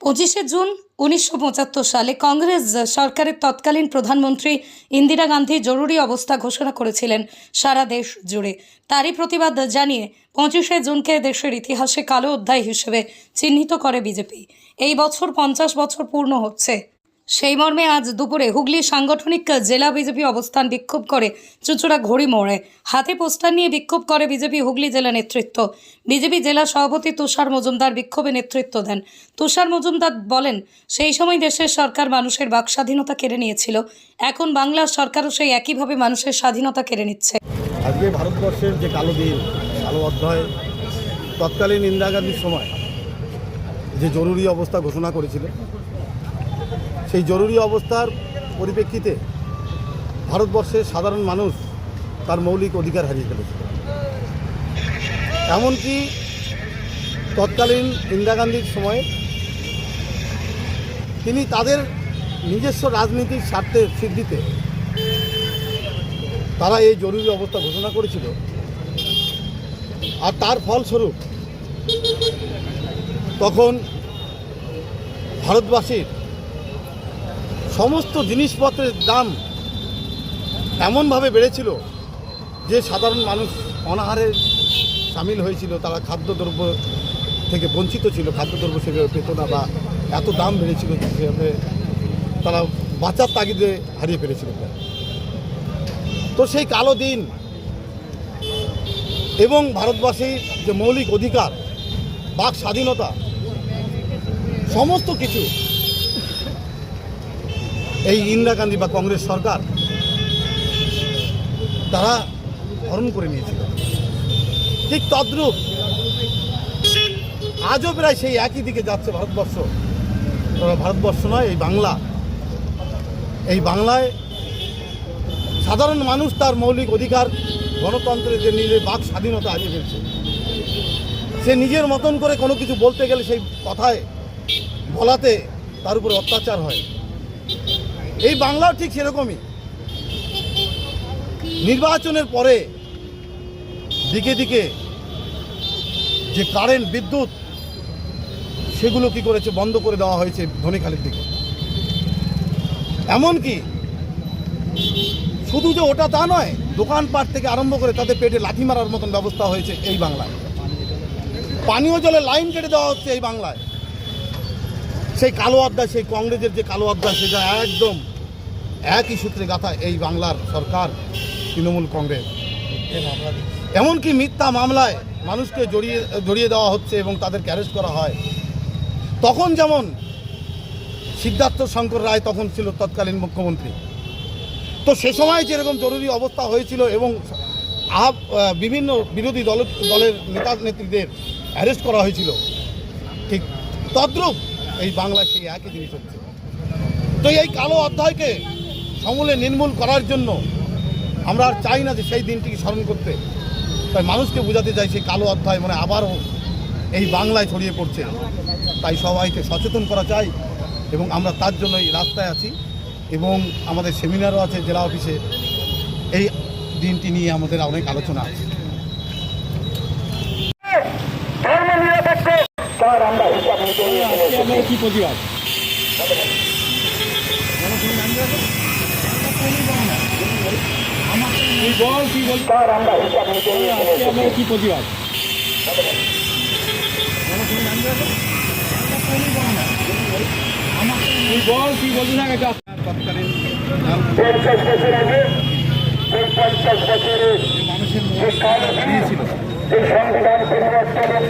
পঁচিশে জুন উনিশশো পঁচাত্তর সালে কংগ্রেস সরকারের তৎকালীন প্রধানমন্ত্রী ইন্দিরা গান্ধী জরুরি অবস্থা ঘোষণা করেছিলেন সারা দেশ জুড়ে। তারই প্রতিবাদ জানিয়ে পঁচিশে জুনকে দেশের ইতিহাসে কালো অধ্যায় হিসেবে চিহ্নিত করে বিজেপি। এই বছর পঞ্চাশ বছর পূর্ণ হচ্ছে। সেই মর্মে আজ দুপুরে হুগলি সাংগঠনিক জেলা বিজেপি অবস্থান বিক্ষোভ করে চুচুড়া ঘড়ি মোড়ে। হাতে পোস্টার নিয়ে বিক্ষোভ করে বিজেপি হুগলি জেলা নেতৃত্ব। বিজেপি জেলা সভাপতি তুষার মজুমদার বিক্ষোভে নেতৃত্ব দেন। তুষার মজুমদার বলেন, সেই সময় দেশের সরকার মানুষের বাক স্বাধীনতা কেড়ে নিয়েছিল। এখন বাংলার সরকারও সেই একইভাবে মানুষের স্বাধীনতা কেড়ে নিচ্ছে। আজকে ভারতবর্ষের যে কালো দিন, কালো অধ্যায়, তৎকালীন ইন্দিরা গান্ধীর সময় যে জরুরি অবস্থা ঘোষণা করেছিল সেই জরুরি অবস্থার পরিপ্রেক্ষিতে ভারতবর্ষের সাধারণ মানুষ তার মৌলিক অধিকার হারিয়ে ফেলেছিল এমনকি তৎকালীন ইন্দিরা গান্ধীর সময়ে তিনি তাদের নিজস্ব রাজনীতির স্বার্থের সিদ্ধিতে তারা এই জরুরি অবস্থা ঘোষণা করেছিল। আর তার ফলস্বরূপ তখন ভারতবাসীর সমস্ত জিনিসপত্রের দাম এমনভাবে বেড়েছিল যে সাধারণ মানুষ অনাহারে সামিল হয়েছিল, তারা খাদ্যদ্রব্য থেকে বঞ্চিত ছিল, খাদ্যদ্রব্য সেভাবে পেত না বা এত দাম বেড়েছিল সেভাবে তারা বাঁচার তাগিদে হারিয়ে ফেলেছিল। তো সেই কালো দিন এবং ভারতবাসীর যে মৌলিক অধিকার, বাক স্বাধীনতা, সমস্ত কিছু এই ইন্দিরা গান্ধী বা কংগ্রেস সরকার, তারা হরণ করে নিয়েছিল। ঠিক তদ্রূপ আজও প্রায় সেই একই দিকে যাচ্ছে ভারতবর্ষ। তবে ভারতবর্ষ নয়, এই বাংলা। এই বাংলায় সাধারণ মানুষ তার মৌলিক অধিকার, গণতন্ত্রের যে নিজের বাক স্বাধীনতা হারিয়ে ফেলছে। সে নিজের মতন করে কোনো কিছু বলতে গেলে সেই কথায় বলাতে তার উপরে অত্যাচার হয়। এই বাংলাও ঠিক সেরকমই। নির্বাচনের পরে দিকে দিকে যে কারেন্ট বিদ্যুৎ, সেগুলো কি করেছে, বন্ধ করে দেওয়া হয়েছে ধনীখালির দিকে। এমনকি শুধু যে ওটা তা নয়, দোকানপাট থেকে আরম্ভ করে তাদের পেটে লাঠি মারার মতন ব্যবস্থা হয়েছে এই বাংলায়। পানীয় জলে লাইন কেটে দেওয়া হচ্ছে এই বাংলায়। সেই কালো অধ্যায় সেই কংগ্রেসের যে কালো অধ্যায় সেটা একদম একই সূত্রে গাথা এই বাংলার সরকার তৃণমূল কংগ্রেস। এমনকি মিথ্যা মামলায় মানুষকে জড়িয়ে জড়িয়ে দেওয়া হচ্ছে এবং তাদেরকে অ্যারেস্ট করা হয়। তখন যেমন সিদ্ধার্থ শঙ্কর রায় তখন ছিল তৎকালীন মুখ্যমন্ত্রী। তো সে সময় যেরকম জরুরি অবস্থা হয়েছিল এবং আহ, বিভিন্ন বিরোধী দল দলের নেতা নেত্রীদের অ্যারেস্ট করা হয়েছিল ঠিক তদ্রূপ এই বাংলায় সেই একই জিনিস হচ্ছে। তো এই কালো অধ্যায়কে সমূলে নির্মূল করার জন্য আমরা আর চাই না যে সেই দিনটিকে স্মরণ করতে। তাই মানুষকে বোঝাতে চাই সেই কালো অধ্যায় মানে আবারও এই বাংলায় ছড়িয়ে পড়ছে। তাই সবাইকে সচেতন করা চাই এবং আমরা তার জন্য এই রাস্তায় আছি এবং আমাদের সেমিনারও আছে জেলা অফিসে। এই দিনটি নিয়ে আমাদের অনেক আলোচনা আছে? ধর্ম নিরপেক্ষ তার আমরা হিসাব নিতে চলেছি। কি প্রতিবাদ নিয়ে চলেছি। কি প্রতিবাদ তৎকালীন পঞ্চাশ বছর আগে পঞ্চাশ বছরের যে সংবিধান পরিবর্তনের